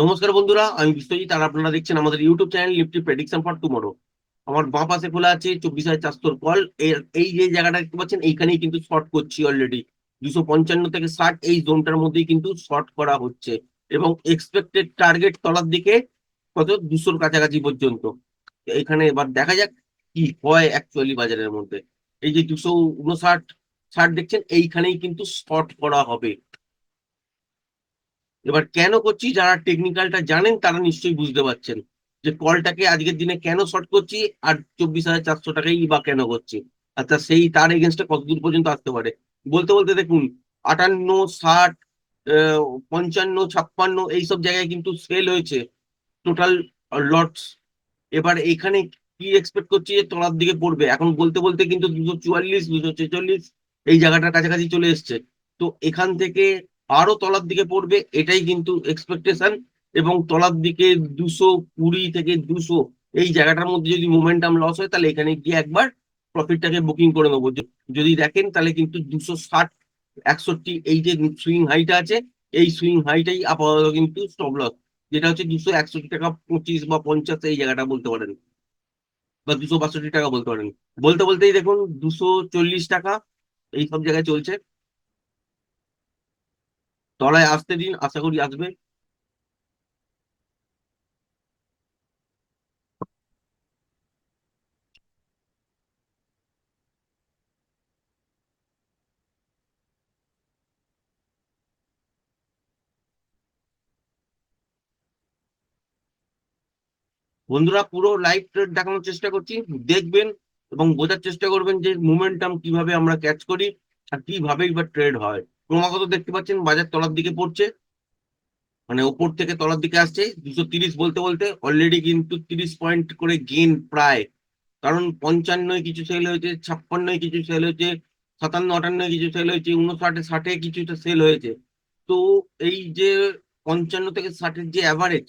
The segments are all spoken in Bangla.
নমস্কার বন্ধুরা, আমি বিশ্বজিৎ আর আপনারা দেখছেন আমাদের YouTube channel Nifty prediction for tomorrow আমার বাঁ পাশে খোলা আছে চব্বিশ হাজার চারশোর কল এই যে জায়গাটা দেখতে পাচ্ছেন, এইখানেই কিন্তু শর্ট করছি অলরেডি দুশো পঞ্চান্ন থেকে ষাট এই জোনটার মধ্যেই কিন্তু শর্ট করা হচ্ছে। এবং এক্সপেক্টেড টার্গেট তলার দিকে কত? দুশোর কাছাকাছি পর্যন্ত। এখানে এবার দেখা যাক কি হয় অ্যাকচুয়ালি বাজারের মধ্যে। এই যে দুশো উনষাট, ষাট দেখছেন, এইখানেই কিন্তু শর্ট করা হবে। এবার কেন করছি? যারা টেকনিক্যালটা জানেন তারা নিশ্চয়ই বুঝতে পারছেন যে কলটাকে আজকের দিনে কেন শর্ট করছি আর চব্বিশ হাজার চারশো টাকাই বা কেন করছি? আচ্ছা সেই তার এগেনস্টে কতদূর পর্যন্ত আসতে পারে? বলতে বলতে দেখুন, আটান্ন, ষাট পঞ্চান্ন, ছাপ্পান্ন এইসব জায়গায় কিন্তু সেল হয়েছে টোটাল লটস এবার এখানে কি এক্সপেক্ট করছি যে তলার দিকে পড়বে? এখন বলতে বলতে কিন্তু দুশো চুয়াল্লিশ, দুশো ছেচল্লিশ এই জায়গাটার কাছাকাছি চলে এসছে। তো এখান থেকে আরও তলার দিকে পড়বে, এটাই কিন্তু এক্সপেকটেশন এবং তলার দিকে দুশো কুড়ি থেকে দুশো এই জায়গাটার মধ্যে যদি মোমেন্টাম লস হয়, তাহলে এখানে গিয়ে একবার প্রফিটটাকে বুকিং করে নেব। যদি দেখেন, তাহলে কিন্তু দুশো ষাট, একষট্টি এই যে সুইং হাইটা আছে। এই সুইং হাইটাই আপাতত কিন্তু স্টপ লস যেটা হচ্ছে দুশো একষট্টি টাকা পঁচিশ বা পঞ্চাশ, এই জায়গাটা বলতে পারেন। বা দুশো বাষট্টি টাকা বলতে পারেন। বলতে বলতেই দেখুন, দুশো চল্লিশ টাকা, এই সব জায়গায় চলছে। তলায় আসতে দিন, আশা করি আসবে। বন্ধুরা, পুরো লাইভ ট্রেড দেখানোর চেষ্টা করছি। দেখবেন এবং বোঝার চেষ্টা করবেন যে মোমেন্টাম কীভাবে আমরা ক্যাচ করি আর কীভাবে এবার ট্রেড হয়। ক্রমাগত দেখতে পাচ্ছেন বাজার তলার দিকে পড়ছে। মানে ওপর থেকে তলার দিকে আসছে। দুশো তিরিশ বলতে বলতে অলরেডি কিন্তু তিরিশ পয়েন্ট করে গেন প্রায়। কারণ পঞ্চান্নয় কিছু সেল হয়েছে, ছাপ্পান্নয় কিছু সেল হয়েছে, সাতান্ন আটান্নয় কিছু সেল হয়েছে উনষাটে ষাটে কিছুটা সেল হয়েছে। তো এই যে পঞ্চান্ন থেকে ষাটের যে অ্যাভারেজ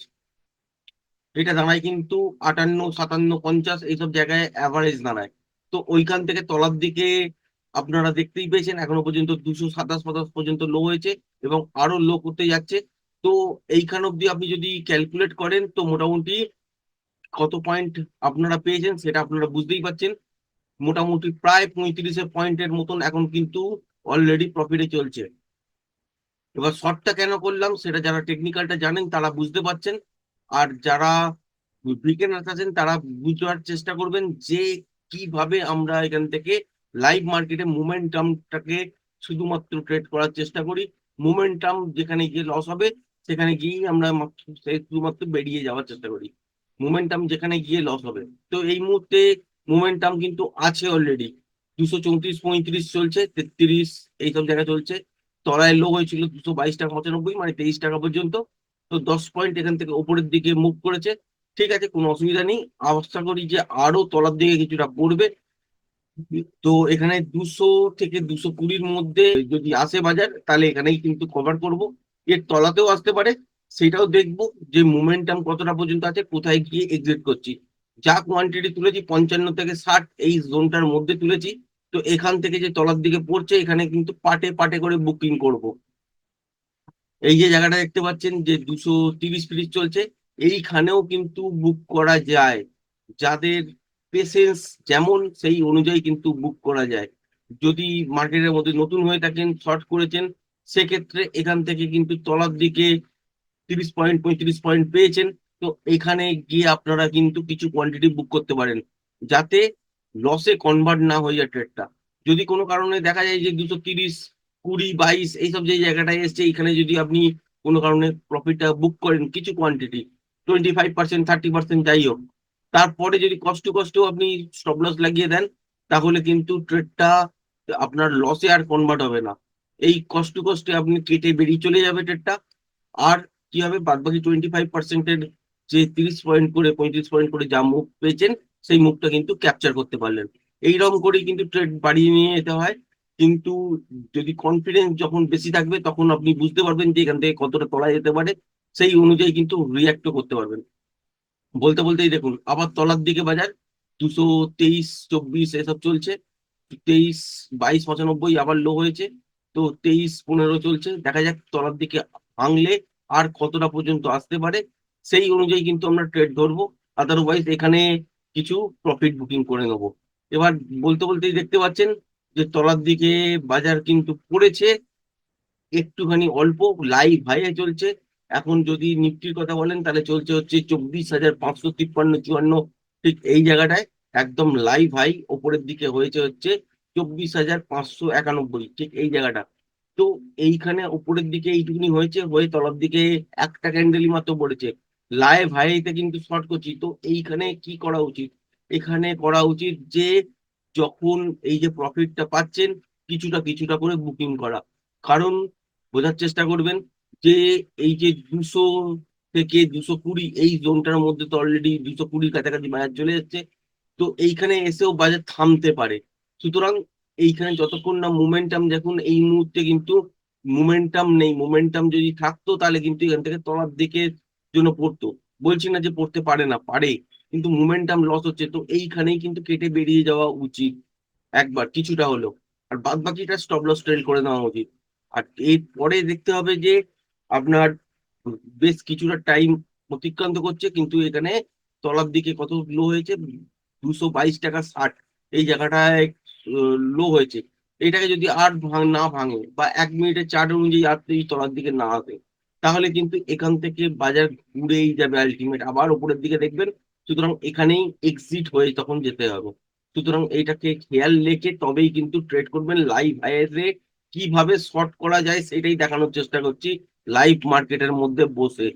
এটা দাঁড়ায় কিন্তু আটান্ন, সাতান্ন, পঞ্চাশ, এইসব জায়গায় অ্যাভারেজ দাঁড়ায়। তো ওইখান থেকে তলার দিকে আপনারা দেখতেই পেয়েছেন, এখনও পর্যন্ত দুশো সাতাশ সাতাশ পর্যন্ত লো হয়েছে এবং আরও লো করতে যাচ্ছে। তো এইখান অব্দি আপনি যদি ক্যালকুলেট করেন, তো মোটামুটি কত পয়েন্ট আপনারা পেয়েছেন সেটা আপনারা বুঝতেই পারছেন। মোটামুটি প্রায় পঁয়ত্রিশে পয়েন্টের মতন এখন কিন্তু অলরেডি প্রফিটে চলছে। এবার শর্টটা কেন করলাম সেটা যারা টেকনিক্যালটা জানেন তারা বুঝতে পারছেন। আর যারা বিগিনার্স আছেন তারা বুঝবার চেষ্টা করবেন যে কীভাবে আমরা এখান থেকে লাইভ মার্কেটে মোমেন্টামটাকে শুধুমাত্র ট্রেড করার চেষ্টা করি। মোমেন্টাম যেখানে গিয়ে লস হবে, সেখানে গিয়েই আমরা শুধুমাত্র বেরিয়ে যাওয়ার চেষ্টা করি। মোমেন্টাম যেখানে গিয়ে লস হবে। তো এই মুহূর্তে মোমেন্টাম কিন্তু আছে অলরেডি দুশো চৌত্রিশ পঁয়ত্রিশ চলছে, তেত্রিশ এইসব জায়গায় চলছে। তলায় লো হয়েছিল দুশো বাইশ টাকা পঁচানব্বই মানে তেইশ টাকা পর্যন্ত। তো দশ পয়েন্ট এখান থেকে ওপরের দিকে মুভ করেছে। ঠিক আছে, কোনো অসুবিধা নেই। আশা করি যে আরও তলার দিকে কিছুটা পড়বে। তো এখানে দুশো থেকে দুশো কুড়ির মধ্যে যদি আসে বাজার, তাহলে এখানেই কিন্তু কভার করব। এর তলাতেও আসতে পারে, সেটাও দেখব যে মোমেন্টাম কতটা পর্যন্ত আছে, কোথায় গিয়ে এক্সিট করছি। যা কোয়ান্টিটি তুলেছি, পঞ্চান্ন থেকে ষাট, এই জোনটার মধ্যে তুলেছি। তো এখান থেকে যে তলার দিকে পড়ছে, এখানে কিন্তু পাটে পাটে করে বুকিং করব। এই যে জায়গাটা দেখতে পাচ্ছেন যে দুশো তিরিশ ফিরিশ চলছে, এইখানেও কিন্তু বুক করা যায়। যাদের পেশেন্স যেমন সেই অনুযায়ী কিন্তু বুক করা যায়। যদি মার্কেটের মধ্যে নতুন হয়ে থাকেন শর্ট করেছেন, সেক্ষেত্রে এখান থেকে কিন্তু তলার দিকে তিরিশ পয়েন্ট পঁয়ত্রিশ পয়েন্ট পেয়েছেন। তো এখানে গিয়ে আপনারা কিন্তু কিছু কোয়ান্টিটি বুক করতে পারেন। যাতে লসে কনভার্ট না হয়ে যায় ট্রেডটা যদি কোনো কারণে দেখা যায় যে দুশো তিরিশ, কুড়ি, বাইশ, এইসব যে জায়গাটায় এসছে, এখানে যদি আপনি কোনো কারণে প্রফিটটা বুক করেন কিছু quantity twenty five percent thirty percent যাই হোক তারপরে যদি কষ্ট কষ্ট আপনি স্টপ লস লাগিয়ে দেন, তাহলে কিন্তু ট্রেডটা আপনার লসে আর কনভার্ট হবে না। এই কষ্ট কষ্টে আপনি কেটে বেরিয়ে চলে যাবে ট্রেডটা আর কি হবে? বাদ বাকি টোয়েন্টি ফাইভ পার্সেন্টের যে তিরিশ পয়েন্ট করে, পঁয়ত্রিশ পয়েন্ট করে যা মুখ পেয়েছেন, সেই মুখটা কিন্তু ক্যাপচার করতে পারলেন। এইরকম করেই কিন্তু ট্রেড বাড়িয়ে নিয়ে যেতে হয়। কিন্তু যদি কনফিডেন্স যখন বেশি থাকবে, তখন আপনি বুঝতে পারবেন যে এখান থেকে কতটা তোলা যেতে পারে। সেই অনুযায়ী কিন্তু রিয়াক্টও করতে পারবেন। বলতে বলতেই দেখুন, আবার তলার দিকে বাজার, দুশো তেইশ, চব্বিশ এসব চলছে। তেইশ, বাইশ, পঁচানব্বই আবার লো হয়েছে। তো তেইশ, পনেরো চলছে। দেখা যাক তলার দিকে ভাঙলে আর কতটা পর্যন্ত আসতে পারে। সেই অনুযায়ী কিন্তু আমরা ট্রেড ধরবো। আদারওয়াইজ এখানে কিছু প্রফিট বুকিং করে নেব। এবার বলতে বলতেই দেখতে পাচ্ছেন যে তলার দিকে বাজার কিন্তু পড়েছে। একটুখানি অল্প লাইভ হাইয়ে চলছে। এখন যদি নিফটির কথা বলেন, তাহলে চলছে হচ্ছে চব্বিশ হাজার পাঁচশো তিপ্পান্ন চুয়ান্ন। ঠিক এই জায়গাটায় একদম লাইভ হাই ওপরের দিকে হয়েছে হচ্ছে চব্বিশ হাজার পাঁচশো একানব্বই। ঠিক এই জায়গাটা। তো এইখানে ওপরের দিকে এইটুকুনি হয়েছে, হয়ে তলার দিকে একটা ক্যান্ডেলই মাত্র পড়েছে। লাইভ হাইতে কিন্তু শর্ট করছি। তো এইখানে কি করা উচিত? এখানে করা উচিত যে যখন এই যে প্রফিটটা পাচ্ছেন, কিছুটা কিছুটা করে বুকিং করা। কারণ বোঝার চেষ্টা করবেন যে এই যে দুশো থেকে দুশো কুড়ি এই জোনটার মধ্যে তো অলরেডি দুশো কুড়ির কাছাকাছি বাজার চলে যাচ্ছে। তো এইখানে এসেও বাজার থামতে পারে। সুতরাং এইখানে যতক্ষণ না মোমেন্টাম দেখুন, এই মুহূর্তে কিন্তু মোমেন্টাম নেই। মোমেন্টাম যদি থাকতো তাহলে কিন্তু এখান থেকে তলার দিকে জন্য পড়তো। বলছি না যে পড়তে পারে না, পারে। কিন্তু মোমেন্টাম লস হচ্ছে। তো এইখানেই কিন্তু কেটে বেরিয়ে যাওয়া উচিত একবার, কিছুটা হলো আর বাদ বাকিটা স্টপ লস ট্রেল করে নেওয়া উচিত। আর এরপরে দেখতে হবে যে আপনার বেশ কিছুটা টাইম অতিক্রান্ত করছে, কিন্তু এখানে তলার দিকে কত লো হয়েছে? দুশো বাইশ টাকা ষাট। এই জায়গাটায় লো হয়েছে। এটাকে যদি আর ভাঙ, না ভাঙে বা এক মিনিটের চার্ট অনুযায়ী আর এই তলার দিকে না আসে তাহলে কিন্তু এখান থেকে বাজার ঘুরেই যাবে আলটিমেট আবার উপরের দিকে দেখবেন, সুতরাং এখানেই এক্সিট হয়ে তখন যেতে হবে। সুতরাং এইটাকে খেয়াল রেখে তবেই কিন্তু ট্রেড করবেন লাইভ আইএসএ কীভাবে শর্ট করা যায় সেটাই দেখানোর চেষ্টা করছি। লাইভ মার্কেটের মধ্যে বসে।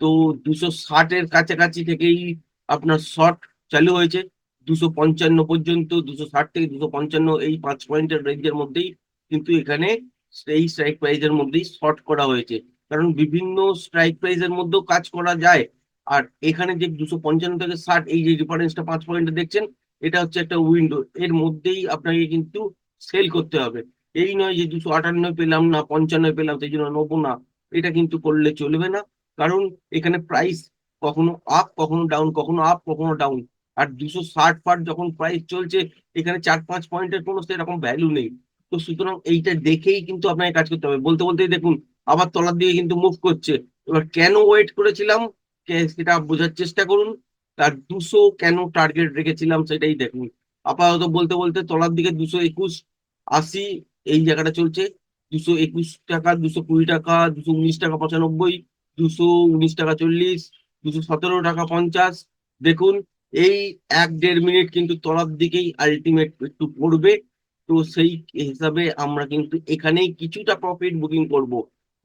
তো দুশো ষাটের কাছাকাছি থেকেই আপনার শর্ট চালু হয়েছে। দুশো পঞ্চান্ন পর্যন্ত, দুশো ষাট থেকে দুশো পঞ্চান্ন এই পাঁচ পয়েন্টের রেঞ্জের মধ্যেই কিন্তু এখানে এই স্ট্রাইক প্রাইজের মধ্যেই শর্ট করা হয়েছে। কারণ বিভিন্ন স্ট্রাইক প্রাইজের মধ্যেও কাজ করা যায়। আর এখানে যে দুশো পঞ্চান্ন থেকে ষাট এই যে ডিফারেন্সটা পাঁচ পয়েন্টে দেখছেন, এটা হচ্ছে একটা উইন্ডো এর মধ্যেই আপনাকে কিন্তু সেল করতে হবে। এই নয় যে দুশো আটান্ন পেলাম না, পঞ্চান্ন পেলাম, সেই জন্য নেব না। এটা কিন্তু করলে চলবে না। কারণ এখানে প্রাইস কখনো আপ কখনো ডাউন কখনো আপ কখনো ডাউন আর দুশো ষাট ফাট যখন প্রাইস চলছে, এখানে চার পাঁচ পয়েন্টের কোনো সেরকম ভ্যালু নেই। তো সুতরাং এইটা দেখেই কিন্তু আপনাকে কাজ করতে হবে। বলতে, বলতেই দেখুন, আবার তলার দিকে কিন্তু মুভ করছে। এবার কেন ওয়েট করেছিলাম? সেটা বোঝার চেষ্টা করুন। তার দুশো কেন টার্গেট রেখেছিলাম সেটাই দেখুন। আপাতত বলতে বলতে তলার দিকে দুশো একুশ আশি এই জায়গাটা চলছে। দুশো একুশ টাকা, দুশো কুড়ি টাকা, দুশো উনিশ টাকা পঁচানব্বই, দুশো উনিশ টাকা চল্লিশ, দুশো সতেরো টাকা পঞ্চাশ। দেখুন, এই এক দেড় মিনিট কিন্তু তলার দিকেই আলটিমেট একটু পড়বে। তো সেই হিসাবে আমরা কিন্তু এখানেই কিছুটা প্রফিট বুকিং করব।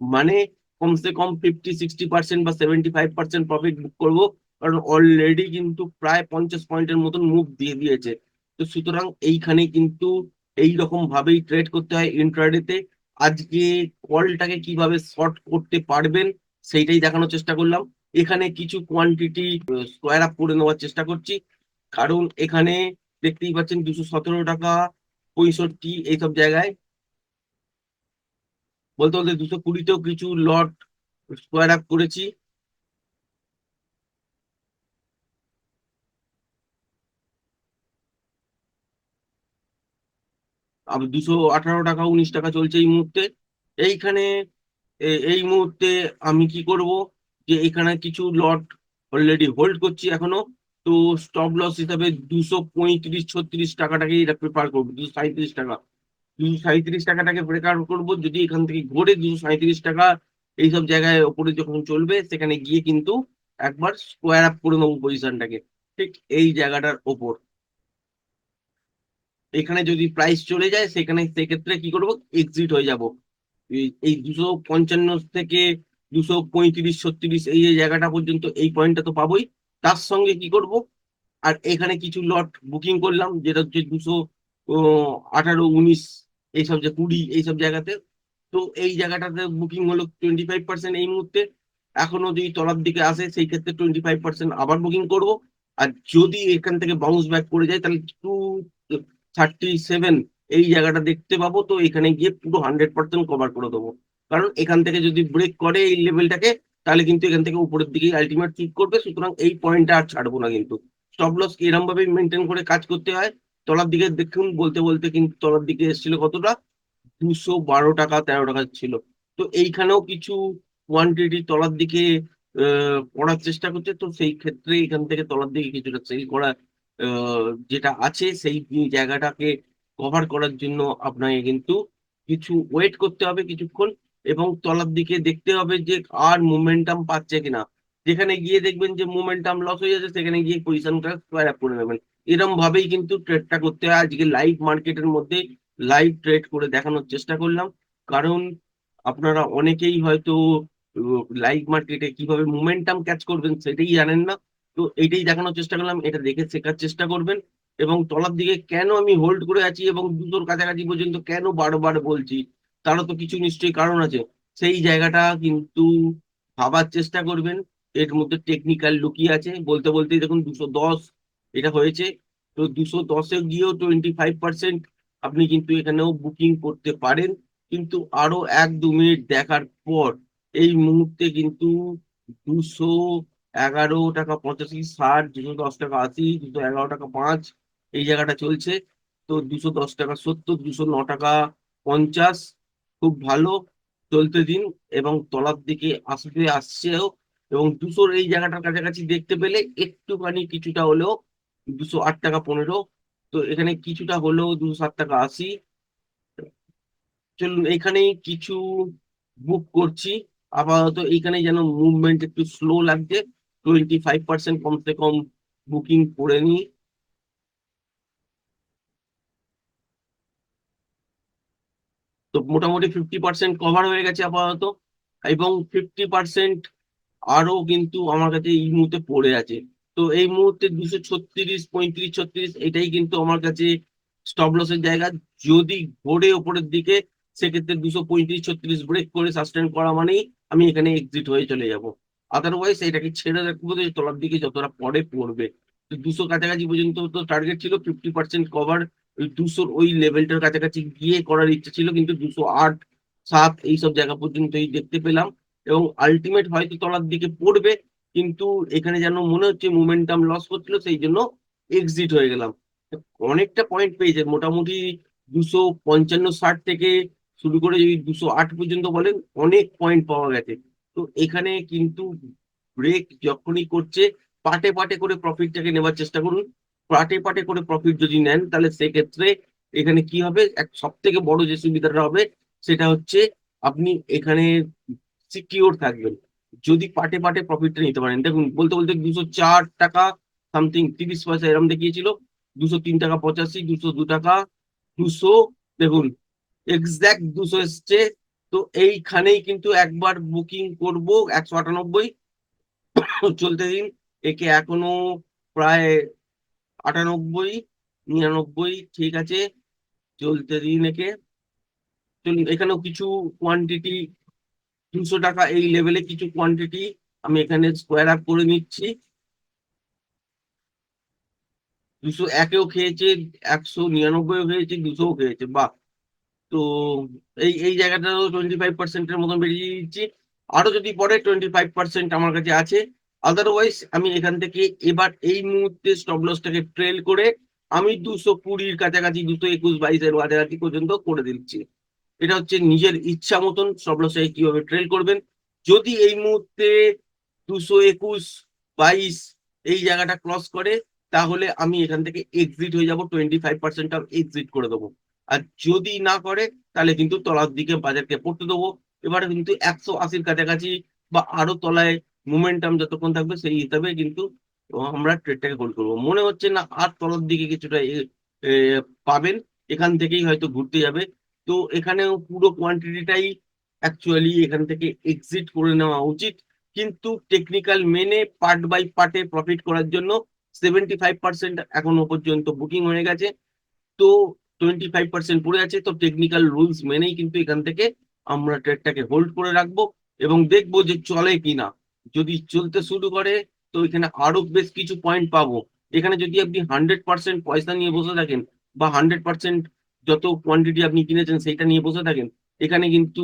মানে কমসে কম ফিফটি সিক্সটি পার্সেন্ট বা seventy five percent profit book করব। কারণ অলরেডি কিন্তু প্রায় পঞ্চাশ পয়েন্টের মতন মুভ দিয়ে দিয়েছে। তো সুতরাং এইখানে কিন্তু এই রকম ভাবেই ট্রেড করতে হয় ইন্ট্রাডেতে আজকে কলটাকে কীভাবে শর্ট করতে পারবেন সেইটাই দেখানোর চেষ্টা করলাম। এখানে কিছু কোয়ান্টিটি স্কোয়ার আপ করে নেওয়ার চেষ্টা করছি। কারণ এখানে দেখতেই পাচ্ছেন দুশো সতেরো টাকা, পঁয়ষট্টি এইসব জায়গায়। বলতে বলতে দুশো কুড়িতেও কিছু লট স্কোয়ার আপ করেছি। দুশো আঠারো টাকা, উনিশ টাকা চলছে এই মুহূর্তে। এইখানে এই মুহূর্তে আমি কি করব যে এখানে কিছু লট অলরেডি হোল্ড করছি এখনও। তো স্টপ লস হিসাবে দুশো পঁয়ত্রিশ, ছত্রিশ টাকাটাকেই প্রেফার করব, দুশো সাঁত্রিশ টাকা। দুশো সাঁত্রিশ টাকাটাকে প্রেফার করব, যদি এখান থেকে ঘুরে দুশো সাঁত্রিশ টাকা, এইসব জায়গায় ওপরে যখন চলবে, সেখানে গিয়ে কিন্তু একবার স্কোয়ার আপ করে নেব পজিশনটাকে ঠিক এই জায়গাটার ওপর। এখানে যদি প্রাইস চলে যায়, সেখানে সেক্ষেত্রে কি করব? এক্সিট হয়ে যাব। এই দুশো পঞ্চান্ন থেকে দুশো পঁয়ত্রিশ, ছত্রিশ এই জায়গাটা পর্যন্ত এই পয়েন্টটা তো পাবোই। তার সঙ্গে কি করব? আর এখানে কিছু লট বুকিং করলাম, যেটা হচ্ছে দুশো আঠারো, উনিশ, এইসব যে কুড়ি, এইসব জায়গাতে। তো এই জায়গাটাতে বুকিং হলো টোয়েন্টি ফাইভ পার্সেন্ট এই মুহূর্তে। এখনও যদি তলার দিকে আসে, সেই ক্ষেত্রে টোয়েন্টি ফাইভ পার্সেন্ট আবার বুকিং করব। আর যদি এখান থেকে বাউন্স ব্যাক করে যায়, তাহলে টু থার্টি সেভেন এই জায়গাটা দেখতে পাবো, তো এখানে গিয়ে পুরো হান্ড্রেড পার্সেন্ট কভার করে দেবো। কারণ এখান থেকে যদি ব্রেক করে এই লেভেলটাকে তাহলে কিন্তু এখান থেকে উপরের দিকে আলটিমেট ঠিক করবে, সুতরাং এই পয়েন্টটা আর ছাড়বো না কিন্তু। স্টপ লস এরম ভাবে মেনটেন করে কাজ করতে হয়। তলার দিকে দেখুন, বলতে বলতে কিন্তু তলার দিকে এসেছিল কতটা? দুশো বারো টাকা, তেরো টাকা ছিল। তো এইখানেও কিছু কোয়ান্টিটি তলার দিকে পড়ার চেষ্টা করছে, তো সেই ক্ষেত্রে এখান থেকে তলার দিকে কিছুটা সেল করা যেটা আছে সেই জায়গাটাকে কভার করার জন্য আপনাকে কিন্তু কিছু ওয়েট করতে হবে কিছুক্ষণ এবং তলার দিকে দেখতে হবে যে আর মোমেন্টাম পাচ্ছে কিনা। যেখানে গিয়ে দেখবেন যে মোমেন্টাম লস হয়ে যাচ্ছে, সেখানে গিয়ে পজিশনটা স্কোয়ার আপ করে নেবেন। এরকম ভাবেই কিন্তু ট্রেডটা করতে হয়। আজকে লাইভ মার্কেটের মধ্যে লাইভ ট্রেড করে দেখানোর চেষ্টা করলাম। কারণ আপনারা অনেকেই হয়তো লাইভ মার্কেটে কীভাবে মোমেন্টাম ক্যাচ করবেন সেটাই জানেন না। তো এটাই দেখানোর চেষ্টা করলাম, এটা দেখে শেখার চেষ্টা করবেন এবং তলার দিকে কেন আমি হোল্ড করে আছি এবং দুটোর কাছাকাছি পর্যন্ত কেন বারবার বলছি, তারও তো কিছু নিশ্চয়ই কারণ আছে। সেই জায়গাটা কিন্তু ভাবার চেষ্টা করবেন, এর মধ্যে টেকনিক্যাল লুকিয়ে আছে। বলতে বলতেই দেখুন দুশো দশ এটা হয়েছে, তো দুশো দশে গিয়েও টোয়েন্টি ফাইভ পার্সেন্ট আপনি কিন্তু এখানেও বুকিং করতে পারেন, কিন্তু আরও এক দু মিনিট দেখার পর এই মুহূর্তে কিন্তু দুশো এগারো টাকা পঁচাশি ষাট, দুশো দশ টাকা আশি, দুশো এগারো টাকা পাঁচ, এই জায়গাটা চলছে। তো দুশো দশ টাকা সত্তর, দুশো ন টাকা পঞ্চাশ, খুব ভালো চলতে দিন এবং তলার দিকে আসবে আসছেও এবং দুশোর এই জায়গাটার কাছাকাছি দেখতে পেলে একটুখানি কিছুটা হলেও দুশো আট টাকা পনেরো। তো এখানে কিছুটা হলেও দুশো সাত টাকা আশি। চলুন এখানেই কিছু বুক করছি। আপাতত এইখানে যেন মুভমেন্ট একটু স্লো লাগছে। টোয়েন্টি ফাইভ পার্সেন্ট কমসে কম বুকিং করে নিই তো মোটামুটি ফিফটি পার্সেন্ট কভার হয়ে গেছে আপাতত এবং ফিফটি পার্সেন্ট আরও কিন্তু আমার কাছে এই মুহূর্তে পড়ে আছে। তো এই মুহূর্তে দুশো ছত্রিশ, পঁয়ত্রিশ, ছত্রিশ এটাই কিন্তু আমার কাছে স্টপ লসের জায়গা। যদি ঘোরে ওপরের দিকে, সেক্ষেত্রে দুশো পঁয়ত্রিশ, ছত্রিশ ব্রেক করে সাস্টেন করা মানেই আমি এখানে এক্সিট হয়ে চলে যাব। আদারওয়াইজ এটাকে ছেড়ে রাখব যে তলার দিকে যতটা পরে পড়বে। দুশো কাছাকাছি পর্যন্ত তো টার্গেট ছিল ফিফটি পার্সেন্ট কভার ওই দুশোর ওই লেভেলটার কাছাকাছি গিয়ে করার ইচ্ছে ছিল, কিন্তু দুশো আট, সাত এইসব জায়গা পর্যন্তই দেখতে পেলাম। এবং আলটিমেট হয়তো তলার দিকে পড়বে, কিন্তু এখানে যেন মনে হচ্ছে মোমেন্টাম লস করছিল সেই জন্য এক্সিট হয়ে গেলাম। অনেকটা পয়েন্ট পেয়েছে, মোটামুটি দুশো পঞ্চান্ন, ষাট থেকে শুরু করে যদি দুশো আট পর্যন্ত বলেন, অনেক পয়েন্ট পাওয়া গেছে। তো এখানে কিন্তু ব্রেক যখনই করছে, পাটে পাটে করে প্রফিটটাকে নেবার চেষ্টা করুন। পাটে পাটে করে প্রফিট যদি নেন, তাহলে সেক্ষেত্রে এখানে কি হবে? এক সব থেকে বড় যে সুবিধাটা হবে, সেটা হচ্ছে আপনি এখানে সিকিউর থাকবেন। যদি পাটে পাটে প্রফিটটা নিতে পারেন। দেখুন, বলতে বলতে দুশো চার টাকা সামথিং তিরিশ পয়সা এরম দেখিয়েছিল। দুশো তিন টাকা পঁচাশি, দুশো দু টাকা দুশো, দেখুন এক্সাক্ট দুশো এসছে তো এইখানেই কিন্তু একবার বুকিং করব একশো আটানব্বই। চলতে দিন, একে এখনও প্রায় আটানব্বই, নিরানব্বই, ঠিক আছে? চলতে দিন একে। চলুন, এখানেও কিছু কোয়ান্টিটি দুশো টাকা এই লেভেলে কিছু কোয়ান্টিটি আমি এখানে স্কোয়ার আপ করে নিচ্ছি। দুশো একেও খেয়েছে, একশো নিরানব্বইও খেয়েছে, দুশোও খেয়েছে, বাহ! তো এই এই জায়গাটাও টোয়েন্টি ফাইভ পার্সেন্টের মতন বেরিয়ে দিচ্ছি আরও যদি পরে টোয়েন্টি ফাইভ পার্সেন্ট আমার কাছে আছে আদারওয়াইজ আমি এখান থেকে এবার এই মুহূর্তে স্টপ লসটাকে ট্রেল করে আমি দুশো কুড়ির কাছাকাছি, দুশো একুশ বাইশের কাছাকাছি পর্যন্ত করে দিচ্ছি। এটা হচ্ছে নিজের ইচ্ছা মতন স্টপ লসটাকে কীভাবে ট্রেল করবেন। যদি এই মুহূর্তে দুশো একুশ, বাইশ এই জায়গাটা ক্রস করে, তাহলে আমি এখান থেকে এক্সিট হয়ে যাব twenty five percent of exit করে দেবো। আর যদি না করে, তাহলে কিন্তু তলার দিকে বাজারকে পড়তে দেবো। এবারে কিন্তু একশো আশির কাছাকাছি বা আরও তলায় মোমেন্টাম যতক্ষণ থাকবে, সেই হিসাবে কিন্তু আমরা ট্রেডটাকে হোল্ড করব। মনে হচ্ছে না আর তলার দিকে কিছুটা পাবেন। এখান থেকেই হয়তো ঘুরতে যাবে। তো এখানেও পুরো কোয়ান্টিটিটাই অ্যাকচুয়ালি এখান থেকে এক্সিট করে নেওয়া উচিত। কিন্তু টেকনিক্যাল মেনে পার্ট বাই পার্টে প্রফিট করার জন্য সেভেন্টি ফাইভ পার্সেন্ট এখনও পর্যন্ত বুকিং হয়ে গেছে। তো টোয়েন্টি ফাইভ পার্সেন্ট পড়ে আছে, তো টেকনিক্যাল রুলস মেনেই কিন্তু এখান থেকে আমরা ট্রেডটাকে হোল্ড করে রাখব এবং দেখব যে চলে কিনা। যদি চলতে শুরু করে, তো এখানে আরও বেশ কিছু পয়েন্ট পাবো। এখানে যদি আপনি হান্ড্রেড পার্সেন্ট পয়সা নিয়ে বসে থাকেন বা হান্ড্রেড পার্সেন্ট যত কোয়ান্টিটি আপনি কিনেছেন সেইটা নিয়ে বসে থাকেন, এখানে কিন্তু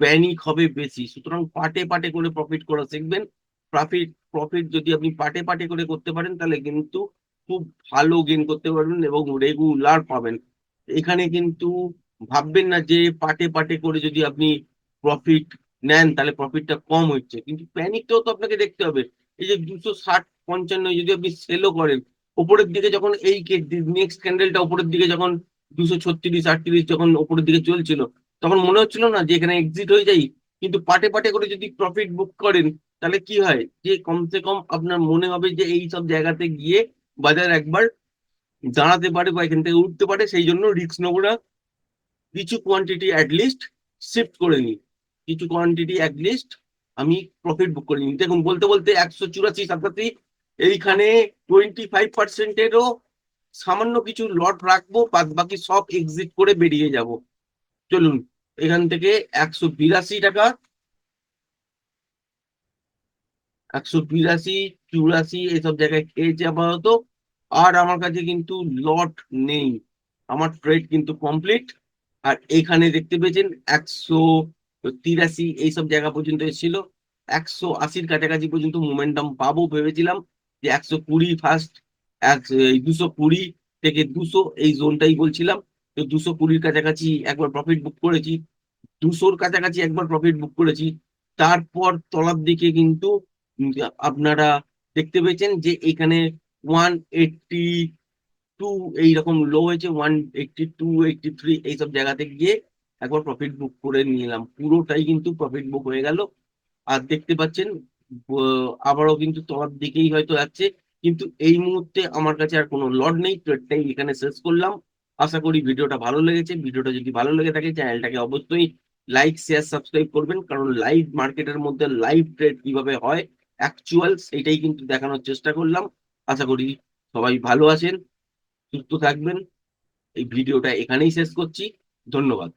প্যানিক হবে বেশি। সুতরাং পাটে পাটে করে প্রফিট করা শিখবেন। প্রফিট প্রফিট যদি আপনি পাটে পাটে করে করতে পারেন, তাহলে কিন্তু খুব ভালো গেইন করতে পারবেন এবং রেগুলার পাবেন। এখানে কিন্তু ভাববেন না যে পাটে পাটে করে যদি আপনি প্রফিট নেন, তাহলে প্রফিটটা কম হচ্ছে। কিন্তু প্যানিকটাও তো আপনাকে দেখতে হবে। এই যে দুশো ষাট পঞ্চান্ন যদি আপনি সেলও করেন, ওপরের দিকে যখন এই নেক্সট ক্যান্ডেলটা ওপরের দিকে যখন দুশো ছত্রিশ, আটত্রিশ যখন ওপরের দিকে চলছিল, তখন মনে হচ্ছিল না যে এখানে এক্সিট হয়ে যাই? কিন্তু পাটে পাটে করে যদি প্রফিট বুক করেন, তাহলে কি হয়? যে কমসে কম আপনার মনে হবে যে এই সব জায়গাতে গিয়ে বাজার একবার দাঁড়াতে পারে বা এখান থেকে উঠতে পারে, সেই জন্য রিক্স নেব না। কিছু কোয়ান্টিটি অ্যাটলিস্ট শিফট করে নিই। কিছু কোয়ান্টিটি অ্যাটলিস্ট আমি প্রফিট বুক করে নিই। দেখুন, বলতে বলতে একশো চুরাশি সাতাশি, এইখানে টোয়েন্টি ফাইভ পার্সেন্টেরও সামান্য কিছু লট রাখব বাদ বাকি সব এক্সিট করে বেরিয়ে যাব। চলুন, এখান থেকে একশো বিরাশি টাকা, একশো বিরাশি, চুরাশি এইসব জায়গায় খেয়েছে আপাতত। আর আমার কাছে কিন্তু লট নেই। আমার ট্রেড কিন্তু কমপ্লিট আর এখানে দেখতে পেয়েছেন একশো তিরাশি এইসব জায়গা পর্যন্ত এসেছিল। একশো আশির কাছাকাছি পর্যন্ত মোমেন্টাম পাবো ভেবেছিলাম যে একশো কুড়ি ফার্স্ট দুশো কুড়ি থেকে দুশো এই জোনটাই বলছিলাম। তো দুশো কুড়ির কাছাকাছি একবার প্রফিট বুক করেছি। দুশোর কাছাকাছি একবার প্রফিট বুক করেছি। তারপর তলার দিকে কিন্তু আপনারা দেখতে পেয়েছেন যে এখানে ওয়ান এইটটি টু এইরকম লো হয়েছে one eighty two eighty three এইসব জায়গাতে গিয়ে একবার প্রফিট বুক করে নিলাম পুরোটাই কিন্তু প্রফিট বুক হয়ে গেল। আর দেখতে পাচ্ছেন আবারও কিন্তু তলার দিকেই হয়তো যাচ্ছে। কিন্তু এই মুহূর্তে আমার কাছে আর কোনো লড নেই। ট্রেডটাই এখানে শেষ করলাম। আশা করি ভিডিওটা ভালো লেগেছে। ভিডিওটা যদি ভালো লেগে থাকে, চ্যানেলটাকে অবশ্যই লাইক শেয়ার সাবস্ক্রাইব করবেন। কারণ লাইভ মার্কেটের মধ্যে লাইভ ট্রেড কীভাবে হয় অ্যাকচুয়াল সেটাই কিন্তু দেখানোর চেষ্টা করলাম। আশা করি সবাই ভালো আছেন সুস্থ থাকবেন। এই ভিডিওটা এখানেই শেষ করছি। ধন্যবাদ।